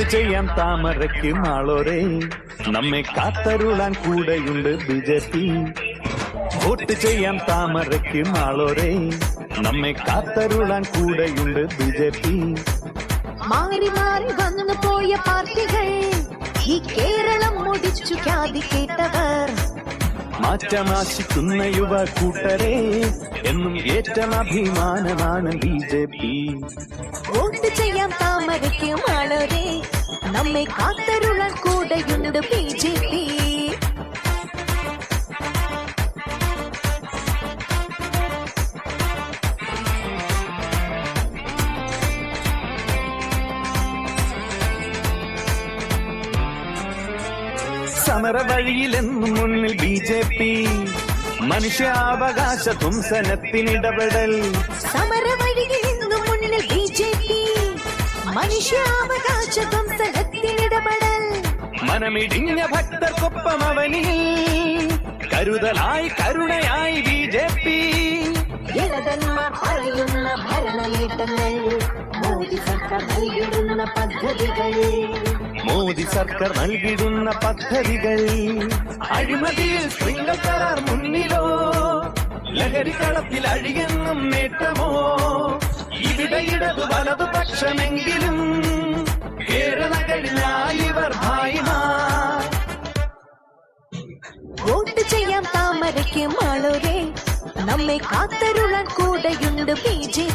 Vote ചെയ്യാൻ താമരയ്ക്ക് നാളോരെ നമ്മെ കാത്തരുളാൻ കൂടെയുണ്ട് ബി ജെ പി. വോട്ട് ചെയ്യാൻ താമരയ്ക്ക് നാളോരെ നമ്മെ കാത്തരുളാൻ കൂടെയുണ്ട് ബി ജെ പി. മാറി മാറി വന്നു പോയ പാർട്ടികൾ ഈ കേരളം മുടിച്ചു ഖ്യാതി കേട്ടവർ മാറ്റമാശിക്കുന്ന യുവ കൂട്ടരെ എന്നും ഏറ്റവും അഭിമാനമാണ് ബി ജെ പി. വോട്ട് ചെയ്യാൻ താമരയ്ക്കും ആളരെ നമ്മെ കാത്തരുളാൻ കൂടെയുണ്ട് ബി ജെ പി. സമര വഴിയിലെന്നും മുന്നിൽ ബി ജെ പി. മനുഷ്യാവകാശ ധ്വംസനത്തിനിടപെടൽ സമര വഴിയിൽ മുന്നിൽ ബി ജെ പി. മനുഷ്യാവകാശ ധ്വംസനത്തിനിടപെടൽ മനമിടിഞ്ഞ ഭക്തർക്കൊപ്പം അവനിൽ കരുതലായി കരുണയായി ബി ജെ പി. ജനതന്മാർ പറയുന്ന ഭരണ മോദി സർക്കാർ നൽകിടുന്ന പദ്ധതികൾ. മോദി സർക്കാർ നൽകിടുന്ന പദ്ധതികൾ. അഴിമതിയിൽ സ്ത്രീകൾ കരാർ മുന്നിലോ ലഹരിക്കളത്തിൽ അഴിയെന്നും നേട്ടമോ? ഇവിടെ ഇടതു വലതു പക്ഷമെങ്കിലും കേരളകളിലായിവർ വോട്ട് ചെയ്യാൻ താമരയ്ക്കും ആളോരെ നമ്മെ കൂടെയുണ്ട് ബി ജെ